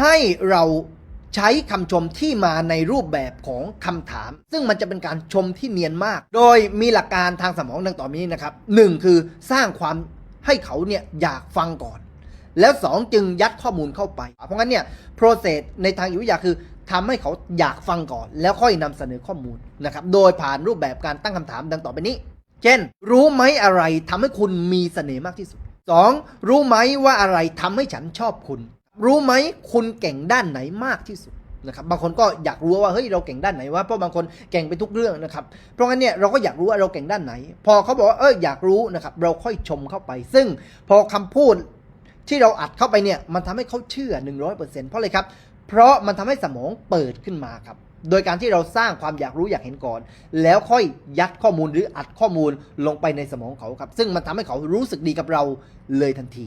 ให้เราใช้คำชมที่มาในรูปแบบของคำถาม ซึ่งมันจะเป็นการชมที่เนียนมาก โดยมีหลักการทางสมองดังต่อไปนี้นะครับหนึ่งคือสร้างความให้เขาเนี่ยอยากฟังก่อน แล้วสองจึงยัดข้อมูลเข้าไป เพราะงั้นเนี่ย process ในทางจิตวิทยาคือทำให้เขาอยากฟังก่อน แล้วค่อยนำเสนอข้อมูลนะครับโดยผ่านรูปแบบการตั้งคำถามดังต่อไปนี้ เช่น รู้ไหมอะไรทำให้คุณมีเสน่ห์มากที่สุด 2. รู้ไหมว่าอะไรทำให้ฉันชอบคุณ รู้ไหมคุณเก่งด้านไหนมากที่สุดนะครับบางคนก็อยากรู้ว่าเฮ้ยเราเก่งด้านไหนวะเพราะบางคนเก่งไปทุกเรื่องนะครับเพราะงั้นเนี่ยเราก็อยากรู้ว่าเราเก่งด้านไหน พอเขาบอกว่าเอออยากรู้นะครับเราค่อยชมเข้าไป ซึ่งพอคำพูดที่เราอัดเข้าไปเนี่ยมันทำให้เขาเชื่อ 100%เพราะอะไรครับ เพราะมันทำให้สมองเปิดขึ้นมาครับโดยการที่เราสร้างความอยากรู้อยากเห็นก่อน แล้วค่อยยัดข้อมูลหรืออัดข้อมูลลงไปในสมองเขาครับ ซึ่งมันทำให้เขารู้สึกดีกับเราเลยทันที